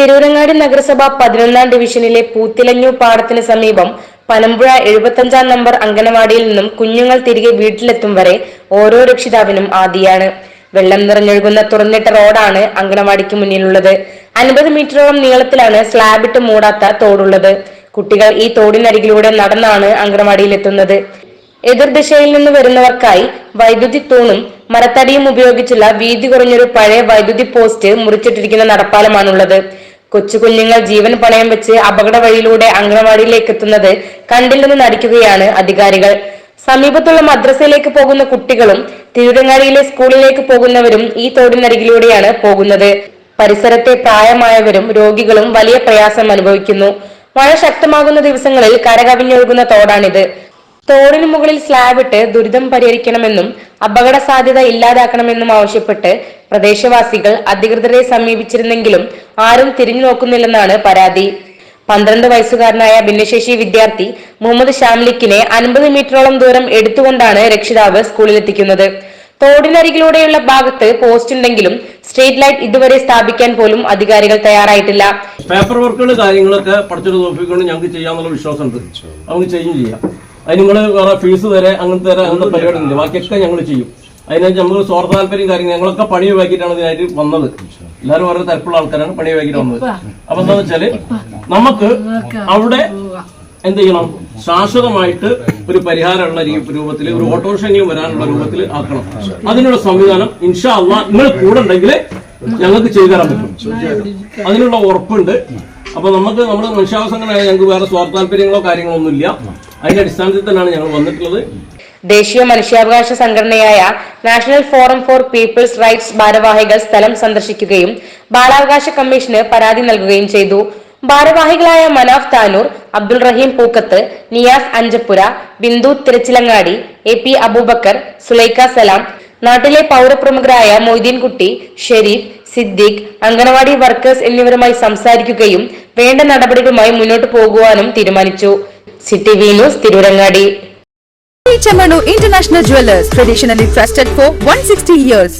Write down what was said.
തിരൂരങ്ങാടി നഗരസഭ പതിനൊന്നാം ഡിവിഷനിലെ പൂത്തിലഞ്ഞു പാടത്തിന് സമീപം പനമ്പുഴ എഴുപത്തഞ്ചാം നമ്പർ അംഗനവാടിയിൽ നിന്നും കുഞ്ഞുങ്ങൾ തിരികെ വീട്ടിലെത്തും വരെ ഓരോ രക്ഷിതാവിനും ആദിയാണ്. വെള്ളം നിറഞ്ഞൊഴുകുന്ന തുറന്നിട്ട റോഡാണ് അംഗനവാടിക്ക് മുന്നിലുള്ളത്. അൻപത് മീറ്ററോളം നീളത്തിലാണ് സ്ലാബിട്ട് മൂടാത്ത തോടുള്ളത്. കുട്ടികൾ ഈ തോടിനരികിലൂടെ നടന്നാണ് അംഗനവാടിയിൽ എത്തുന്നത്. എതിർദിശയിൽ നിന്ന് വരുന്നവർക്കായി വൈദ്യുതി തൂണും മരത്തടിയും ഉപയോഗിച്ചുള്ള വീതി കുറഞ്ഞൊരു പഴയ വൈദ്യുതി പോസ്റ്റ് മുറിച്ചിട്ടിരിക്കുന്ന നടപ്പാലമാണുള്ളത്. കൊച്ചു കുഞ്ഞുങ്ങൾ ജീവൻ പണയം വെച്ച് അപകട വഴിയിലൂടെ അംഗനവാടിയിലേക്ക് എത്തുന്നത് കണ്ടില്ലെന്ന് നടിക്കുകയാണ് അധികാരികൾ. സമീപത്തുള്ള മദ്രസയിലേക്ക് പോകുന്ന കുട്ടികളും തിരുരങ്ങാടിയിലെ സ്കൂളിലേക്ക് പോകുന്നവരും ഈ തോടിനരികിലൂടെയാണ് പോകുന്നത്. പരിസരത്തെ പ്രായമായവരും രോഗികളും വലിയ പ്രയാസം അനുഭവിക്കുന്നു. മഴ ശക്തമാകുന്ന ദിവസങ്ങളിൽ കരകവിഞ്ഞൊഴുകുന്ന തോടാണിത്. തോടിന് മുകളിൽ സ്ലാബ് ഇട്ട് ദുരിതം പരിഹരിക്കണമെന്നും അപകട സാധ്യത ഇല്ലാതാക്കണമെന്നും ആവശ്യപ്പെട്ട് പ്രദേശവാസികൾ അധികൃതരെ സമീപിച്ചിരുന്നെങ്കിലും ആരും തിരിഞ്ഞു നോക്കുന്നില്ലെന്നാണ് പരാതി. പന്ത്രണ്ട് വയസ്സുകാരനായ ഭിന്നശേഷി വിദ്യാർത്ഥി മുഹമ്മദ് ഷാംലിക്കിനെ അൻപത് മീറ്ററോളം ദൂരം എടുത്തുകൊണ്ടാണ് രക്ഷിതാവ് സ്കൂളിലെത്തിക്കുന്നത്. തോടിനരികിലൂടെയുള്ള ഭാഗത്ത് പോസ്റ്റ് ഉണ്ടെങ്കിലും സ്ട്രീറ്റ് ലൈറ്റ് ഇതുവരെ സ്ഥാപിക്കാൻ പോലും അധികാരികൾ തയ്യാറായിട്ടില്ല. പേപ്പർ വർക്കുകൾ കാര്യങ്ങളൊക്കെ പഠിച്ചിട്ട് നോക്കിക്കൊണ്ട് ഞങ്ങൾക്ക് ചെയ്യാന്നുള്ള വിശ്വാസമുണ്ട്. നമുക്ക് ചെയ്യും ചെയ്യാം. അതിന് നിങ്ങൾ വേറെ ഫീസ് തരെ അങ്ങനത്തെ തരാം അങ്ങനത്തെ പരിപാടിയില്ല ബാക്കിയൊക്കെ ഞങ്ങൾ ചെയ്യും. അതിനകത്ത് നമ്മൾ സ്വാർത്ഥ താല്പര്യം കാര്യങ്ങൾ ഞങ്ങളൊക്കെ പണി ഒഴിവാക്കിയിട്ടാണ് ഇതിനായിട്ട് വന്നത്. എല്ലാവരും ഓരോ തരപ്പുള്ള ആൾക്കാരാണ് പണി ഒഴിവാക്കിയിട്ട് വന്നത്. അപ്പൊ എന്താ വെച്ചാൽ നമുക്ക് അവിടെ എന്ത് ചെയ്യണം? ശാശ്വതമായിട്ട് ഒരു പരിഹാരമുള്ള രൂപത്തിൽ ഒരു ഓട്ടോറിക്ഷയെങ്കിലും വരാനുള്ള രൂപത്തിൽ ആക്കണം. അതിനുള്ള സംവിധാനം ഇൻഷാ അള്ളാ നിങ്ങൾ കൂടെ ഉണ്ടെങ്കിൽ ഞങ്ങൾക്ക് ചെയ്തു തരാൻ പറ്റും. അതിനുള്ള ഉറപ്പുണ്ട്. അപ്പൊ നമുക്ക് നമ്മുടെ മനുഷ്യാവസങ്ങളായ ഞങ്ങൾക്ക് വേറെ സ്വാർത്ഥ താല്പര്യങ്ങളോ കാര്യങ്ങളോ ഒന്നുമില്ല അതിന്റെ അടിസ്ഥാനത്തിൽ തന്നെയാണ് ഞങ്ങൾ വന്നിട്ടുള്ളത്. ദേശീയ മനുഷ്യാവകാശ സംഘടനയായ national forum for people's rights ഭാരവാഹികൾ സ്ഥലം സന്ദർശിക്കുകയും ബാലാവകാശ കമ്മീഷന് പരാതി നൽകുകയും ചെയ്തു. ഭാരവാഹികളായ മനാഫ് താനൂർ അബ്ദുൾ റഹീം പൂക്കത്ത് നിയാസ് അഞ്ചപ്പുര ബിന്ദു തിരച്ചിലങ്ങാടി എ പി അബൂബക്കർ സുലൈഖ സലാം നാട്ടിലെ പൗരപ്രമുഖരായ മൊയ്തീൻകുട്ടി ഷെരീഫ് സിദ്ദീഖ് അംഗനവാടി വർക്കേഴ്സ് എന്നിവരുമായി സംസാരിക്കുകയും വേണ്ട നടപടികളുമായി മുന്നോട്ട് പോകുവാനും തീരുമാനിച്ചു city V news Tirurangadi international International Jewelers, traditionally trusted for 160 years.